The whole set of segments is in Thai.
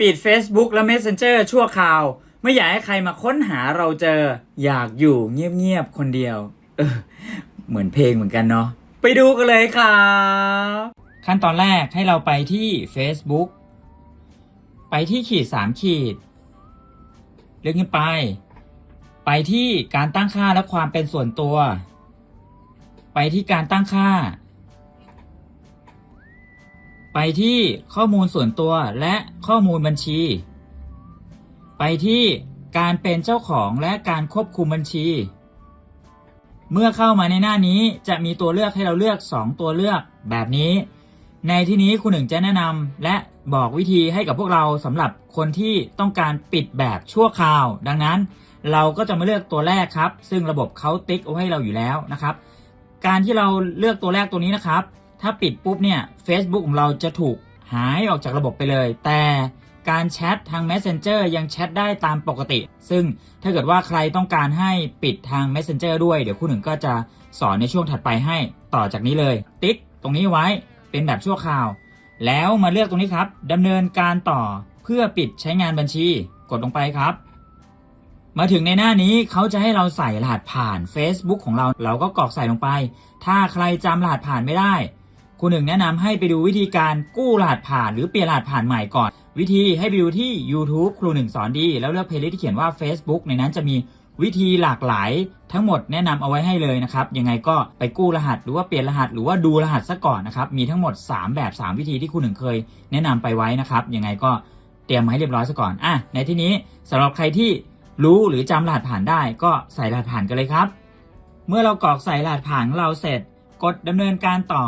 ปิด Facebook และ Messenger ชั่วคราว ไม่อยากให้ใครมาค้นหาเราเจอ อยากอยู่เงียบๆคนเดียว เออ เหมือนเพลงเหมือนกันเนาะไปดูกันเลยครับ ขั้นตอนแรกให้เราไปที่ Facebook ไปที่ขีด3ขีด เลื่อนขึ้นไป ไปที่การตั้งค่าและความเป็นส่วนตัว ไปที่การตั้งค่า ไปที่ข้อมูลส่วนตัวและข้อมูลบัญชี ไปที่การเป็นเจ้าของและการควบคุมบัญชี เมื่อเข้ามาในหน้านี้จะมีตัวเลือกให้เราเลือก 2 ตัวเลือกแบบนี้ ในที่นี้คุณหนึ่งจะแนะนำและบอกวิธีให้กับพวกเราสำหรับคนที่ต้องการปิดแบบชั่วคราว ดังนั้นเราก็จะมาเลือกตัวแรกครับ ซึ่งระบบเขาติ๊กเอาให้เราอยู่แล้วนะครับ การที่เราเลือกตัวแรกตัวนี้นะครับ ถ้าปิดปุ๊บเนี่ย Facebook ของเราจะถูกหายออกจากระบบไปเลย แต่การแชททาง Messenger ยังแชทได้ตามปกติ ซึ่งถ้าเกิดว่าใครต้องการให้ปิดทาง Messenger ด้วยเดี๋ยวคุณหนึ่งก็จะสอนในช่วงถัดไปให้ต่อจากนี้เลย ติ๊กตรงนี้ไว้เป็นแบบชั่วคราว แล้วมาเลือกตรงนี้ครับดำเนินการต่อเพื่อปิดใช้งานบัญชีกดลงไปครับ มาถึงในหน้านี้เขาจะให้เราใส่รหัสผ่าน Facebook ของเรา เราก็กรอกใส่ลงไป ถ้าใครจำรหัสผ่านไม่ได้ คุณหนึ่งแนะนำให้ไปดูวิธีการกู้รหัสผ่าน หรือเปลี่ยนรหัสผ่านใหม่ก่อน วิธีให้ไปดูที่ YouTube ครูหนึ่งสอนดี แล้วเลือกเพลย์ลิสต์ที่เขียนว่า Facebook ในนั้นจะมีวิธีหลากหลายทั้งหมดแนะนำเอาไว้ให้เลยนะครับ ยังไงก็ไปกู้รหัสหรือว่าเปลี่ยนรหัส หรือว่าดูรหัสซะก่อนนะครับ มีทั้งหมด 3 แบบ 3 วิธีที่คุณหนึ่งเคย แนะนำไปไว้นะครับ ยังไงก็เตรียมมาให้เรียบร้อยซะก่อนอะในที่นี้สำหรับใครที่รู้หรือจำรหัสผ่านได้ ก็ใส่รหัสผ่านกันเลยครับ เมื่อเรากรอกใส่รหัสผ่านเราเสร็จ กดดำเนินการต่อ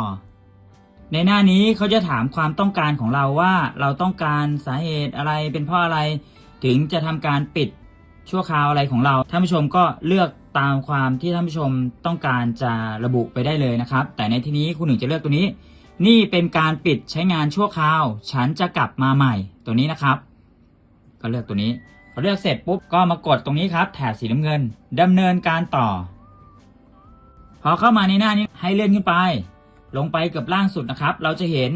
ในหน้านี้เขาจะถามความต้องการของเราว่าเราต้องการสาเหตุอะไรเป็นเพราะอะไร ถึงจะทำการปิดชั่วคราวอะไรของเราท่านผู้ชมก็เลือกตามความที่ท่านผู้ชมต้องการจะระบุไปได้เลยนะครับ แต่ในที่นี้คุณหนึ่งจะเลือกตัวนี้ นี่เป็นการปิดใช้งานชั่วคราว ฉันจะกลับมาใหม่ตัวนี้นะครับ ก็เลือกตัวนี้พอเลือกเสร็จปุ๊บก็มากดตรงนี้ครับ แถบสีน้ำเงินดำเนินการต่อ พอเข้ามาในหน้านี้ให้เลื่อนขึ้นไป ลงไปเกือบล่างสุดนะครับ เราจะเห็น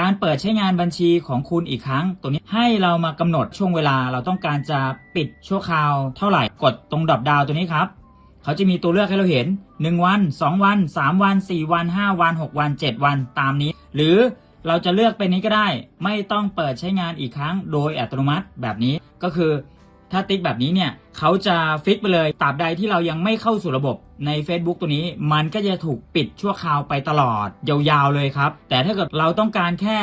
การเปิดใช้งานบัญชีของคุณอีกครั้ง ตัวนี้ให้เรามากำหนดช่วงเวลาเราต้องการจะปิดชั่วคราวเท่าไหร่กดตรงดรอปดาวตัวนี้ครับเขาจะมีตัวเลือกให้เราเห็น 1 วัน 2 วัน 3 วัน 4 วัน 5 วัน 6 วัน 7 วันตามนี้ หรือเราจะเลือกเป็นนี้ก็ได้ ไม่ต้องเปิดใช้งานอีกครั้งโดยอัตโนมัติแบบนี้ก็คือ ถ้าติ๊กแบบนี้เนี่ยเขาจะฟิกไปเลยตราบใดที่เรายังไม่เข้าสู่ระบบใน Facebook ตัวนี้ มันก็จะถูกปิดชั่วคราวไปตลอด ยาวๆเลยครับ แต่ถ้าเกิดเราต้องการแค่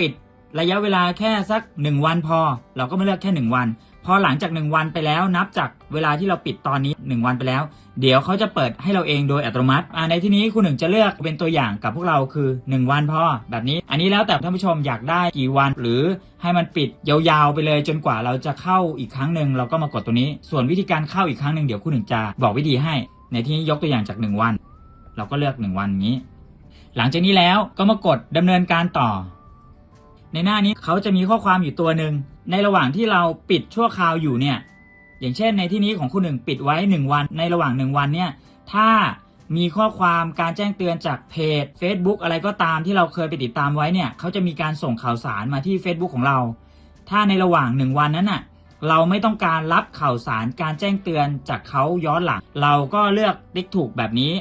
ปิดระยะเวลาแค่สัก 1 วันพอ เราก็ไม่เลือกแค่ 1 วัน พอหลังจาก 1 วันไปแล้วนับจากเวลาที่เราปิดตอนนี้ 1 วันไปแล้ว เดี๋ยวเขาจะเปิดให้เราเองโดยอัตโนมัติอ่าในที่นี้คุณหนึ่งจะเลือกเป็นตัวอย่างกับพวกเราคือ 1 วันพอแบบนี้ อันนี้แล้วแต่ท่านผู้ชมอยากได้กี่วัน หรือให้มันปิดยาวๆไปเลยจนกว่าเราจะเข้าอีกครั้งหนึ่งเราก็มากดตัวนี้ ส่วนวิธีการเข้าอีกครั้งหนึ่งเดี๋ยวคุณหนึ่งจะบอกวิธีให้ ในที่นี้ยกตัวอย่างจาก 1 วัน เราก็เลือก 1 วันนี้ หลังจากนี้แล้วก็มากดดำเนินการต่อ ในหน้านี้เขาจะมีข้อความอยู่ตัวหนึ่งในระหว่างที่เราปิดชั่วคราวอยู่เนี่ยอย่างเช่นในที่นี้ของคุณหนึ่งปิดไว้ 1 วัน ในระหว่าง 1 วันเนี่ยถ้ามีข้อความการแจ้งเตือนจากเพจ Facebook อะไรก็ตามที่เราเคยไปติดตามไว้เนี่ยเขาจะมีการส่งข่าวสารมาที่ Facebook ของเรา ถ้าในระหว่าง 1 วันนั้นน่ะเราไม่ต้องการรับข่าวสารการแจ้งเตือนจากเขาย้อนหลัง เราก็เลือกติ๊กถูกแบบนี้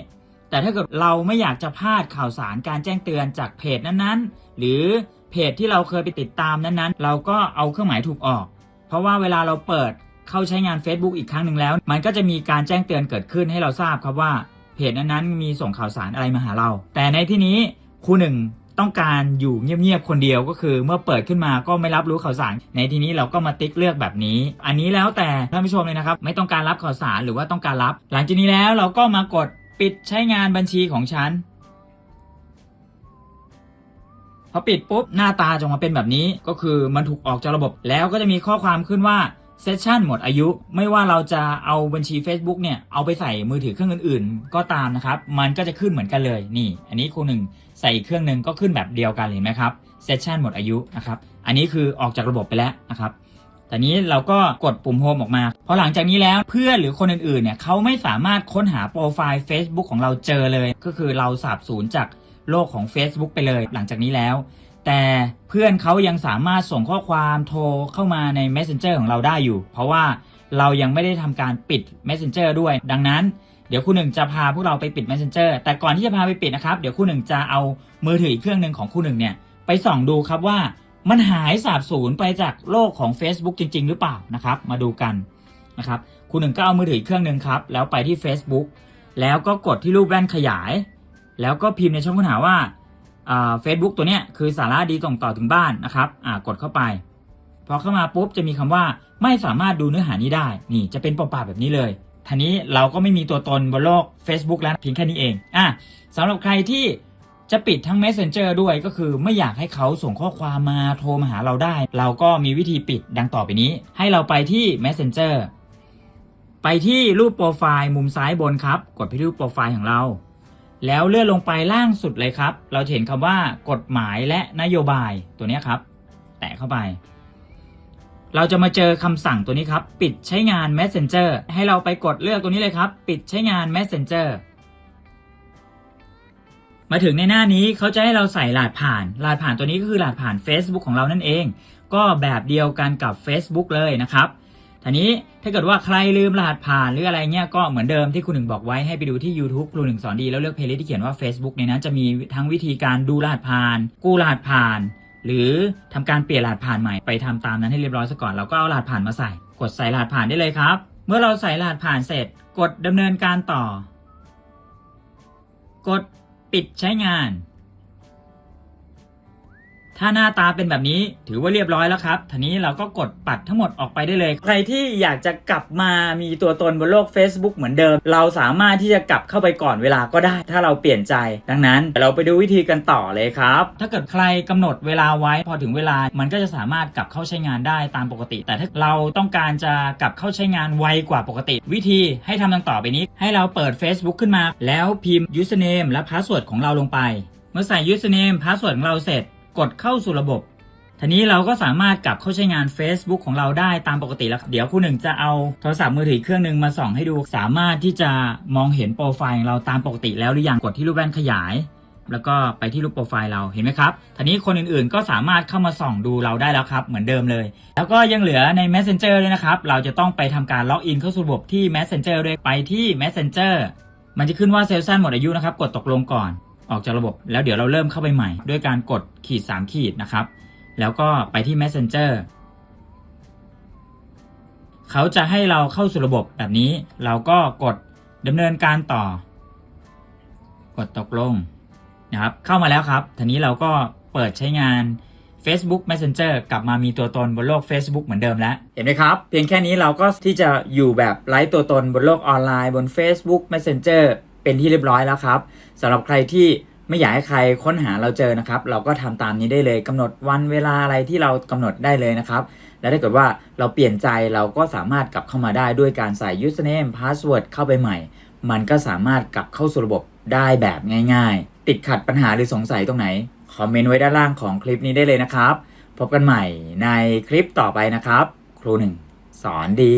แต่ถ้าเกิดเราไม่อยากจะพลาดข่าวสารการแจ้งเตือนจากเพจนั้นๆ หรือ เพจที่เราเคยไปติดตามนั้นๆ เราก็เอาเครื่องหมายถูกออก เพราะว่าเวลาเราเปิดเข้าใช้งาน Facebook อีกครั้งหนึ่งแล้ว มันก็จะมีการแจ้งเตือนเกิดขึ้นให้เราทราบครับว่าเพจนั้นๆมีส่งข่าวสารอะไรมาหาเรา แต่ในที่นี้ครูหนึ่งต้องการอยู่เงียบๆคนเดียวก็คือ เมื่อเปิดขึ้นมาก็ไม่รับรู้ข่าวสาร ในที่นี้เราก็มาติ๊กเลือกแบบนี้ อันนี้แล้วแต่ท่านผู้ชมเลยนะครับ ไม่ต้องการรับข่าวสารหรือว่าต้องการรับ หลังจากนี้แล้วเราก็มากดปิดใช้งานบัญชีของฉัน พอปิดปุ๊บหน้าตาจะออกมาเป็นแบบนี้ ก็คือมันถูกออกจากระบบ แล้วก็จะมีข้อความขึ้นว่าเซสชันหมดอายุ ไม่ว่าเราจะเอาบัญชี Facebook เนี่ย เอาไปใส่มือถือเครื่องอื่น ๆ ก็ตามนะครับ มันก็จะขึ้นเหมือนกันเลยนี่ อันนี้ครูหนึ่งใส่อีกเครื่องหนึ่งก็ขึ้นแบบเดียวกันเห็นไหมครับเซสชันหมดอายุนะครับอันนี้คือออกจากระบบไปแล้วนะครับแต่นี้เราก็กดปุ่มโฮมออกมาพอหลังจากนี้แล้วเพื่อนหรือคนอื่นๆเนี่ยเขาไม่สามารถค้นหาโปรไฟล์ Facebook ของเราเจอเลย ก็คือเราสาบสูญจาก โลกของ Facebook ไปเลยหลังจากนี้แล้ว แต่เพื่อนเขายังสามารถส่งข้อความโทรเข้ามาใน Messenger ของเราได้อยู่ เพราะว่าเรายังไม่ได้ทำการปิด Messenger ด้วย ดังนั้นเดี๋ยวคุณหนึ่งจะพาพวกเราไปปิด Messenger แต่ก่อนที่จะพาไปปิดนะครับ เดี๋ยวคุณหนึ่งจะเอามือถืออีกเครื่องหนึ่งของคุณหนึ่งเนี่ยไปส่องดูครับว่ามันหายสาบสูญไปจากโลกของ Facebook จริง ๆ หรือเปล่านะครับ มาดูกันนะครับคุณหนึ่งก็เอามือถืออีกเครื่องหนึ่งครับ แล้วไปที่ Facebook แล้วก็กดที่รูปแว่นขยาย แล้วก็พิมพ์ในช่องค้นหาว่าเฟซบุ๊กตัวเนี้ยคือสาระดีส่งต่อถึงบ้านนะครับกดเข้าไป พอเข้ามาปุ๊บจะมีคำว่าไม่สามารถดูเนื้อหานี้ได้ นี่จะเป็นเปล่าๆแบบนี้เลย ทีนี้เราก็ไม่มีตัวตนบนโลก Facebook แล้วเพียงแค่นี้เองอะสำหรับใครที่จะปิดทั้ง Messenger ด้วยก็คือไม่อยากให้เขาส่งข้อความมาโทรมาหาเราได้ เราก็มีวิธีปิดดังต่อไปนี้ ให้เราไปที่ Messenger ไปที่รูปโปรไฟล์มุมซ้ายบนครับ กดไปที่รูปโปรไฟล์ของเรา แล้วเลื่อนลงไปล่างสุดเลยครับ เราจะเห็นคำว่ากฎหมายและนโยบายตัวนี้ครับ แตะเข้าไป เราจะมาเจอคำสั่งตัวนี้ครับ ปิดใช้งาน Messenger ให้เราไปกดเลือกตัวนี้เลยครับ ปิดใช้งาน Messenger มาถึงในหน้านี้เขาจะให้เราใส่รหัสผ่าน รหัสผ่านตัวนี้ก็คือรหัสผ่าน Facebook ของเรานั่นเอง ก็แบบเดียวกันกับ Facebook เลยนะครับ ทีนี้ถ้าเกิดว่าใครลืมรหัสผ่านหรืออะไรเงี้ยก็เหมือนเดิมที่คุณหนึ่งบอกไว้ให้ไปดูที่ YouTube ครูหนึ่งสอนดีแล้วเลือกเพลย์ลิสต์ที่เขียนว่า Facebook ในนั้นจะมีทั้งวิธีการดูรหัสผ่าน กู้รหัสผ่าน หรือทำการเปลี่ยนรหัสผ่านใหม่ไปทำตามนั้นให้เรียบร้อยซะก่อนเราก็เอารหัสผ่านมาใส่ กดใส่รหัสผ่านได้เลยครับ เมื่อเราใส่รหัสผ่านเสร็จ กดดำเนินการต่อ กดปิดใช้งาน ถ้าหน้าตาเป็นแบบนี้ถือว่าเรียบร้อยแล้วครับทีนี้เราก็กดปัดทั้งหมดออกไปได้เลย ใครที่อยากจะกลับมามีตัวตนบนโลก Facebook เหมือนเดิม เราสามารถที่จะกลับเข้าไปก่อนเวลาก็ได้ ถ้าเราเปลี่ยนใจ ดังนั้นเราไปดูวิธีกันต่อเลยครับ ถ้าเกิดใครกำหนดเวลาไว้พอถึงเวลามันก็จะสามารถกลับเข้าใช้งานได้ตามปกติ แต่ถ้าเราต้องการจะกลับเข้าใช้งานไวกว่าปกติ วิธีให้ทำดังต่อไปนี้ ให้เราเปิด Facebook ขึ้นมา แล้วพิมพ์ username และ password ของเราลงไป เมื่อใส่ username password ของเราเสร็จ กดเข้าสู่ระบบทีนี้เราก็สามารถกลับเข้าใช้งาน Facebook ของเราได้ตามปกติแล้ว เดี๋ยวคุณหนึ่งจะเอาโทรศัพท์มือถือเครื่องหนึ่งมาส่องให้ดู สามารถที่จะมองเห็นโปรไฟล์ของเราตามปกติแล้วหรือยังกดที่รูปแว่นขยาย แล้วก็ไปที่รูปโปรไฟล์เราเห็นไหมครับทีนี้คนอื่นๆก็สามารถเข้ามาส่องดูเราได้แล้วครับ เหมือนเดิมเลย แล้วก็ยังเหลือใน Messenger ด้วยนะครับ เราจะต้องไปทำการล็อกอินเข้าสู่ระบบที่ Messenger ด้วยไปที่ Messenger มันจะขึ้นว่าเซลล์สั้นหมดอายุนะครับ กดตกลงก่อน ออกจากระบบ แล้วเดี๋ยวเราเริ่มเข้าไปใหม่ ด้วยการกดขีด 3 ขีดนะครับ แล้วก็ไปที่ Messenger เขาจะให้เราเข้าสู่ระบบแบบนี้ เราก็กดดำเนินการต่อ กดตกลงนะครับ เข้ามาแล้วครับทีนี้เราก็เปิดใช้งาน Facebook Messenger กลับมามีตัวตนบนโลก Facebook เหมือนเดิมแล้ว เห็นไหมครับ เพียงแค่นี้เราก็ที่จะอยู่แบบไร้ตัวตนบนโลกออนไลน์บน Facebook Messenger เป็นที่เรียบร้อยแล้วครับสำหรับใครที่ไม่อยากให้ใครค้นหาเราเจอนะครับ เราก็ทำตามนี้ได้เลยกำหนดวันเวลาอะไรที่เรากำหนดได้เลยนะครับ และถ้าเกิดว่าเราเปลี่ยนใจเราก็สามารถกลับเข้ามาได้ด้วยการใส่ username password เข้าไปใหม่ มันก็สามารถกลับเข้าสู่ระบบได้แบบง่าย ๆ ติดขัดปัญหาหรือสงสัยตรงไหน คอมเมนต์ไว้ด้านล่างของคลิปนี้ได้เลยนะครับ พบกันใหม่ในคลิปต่อไปนะครับ ครูหนึ่งสอนดี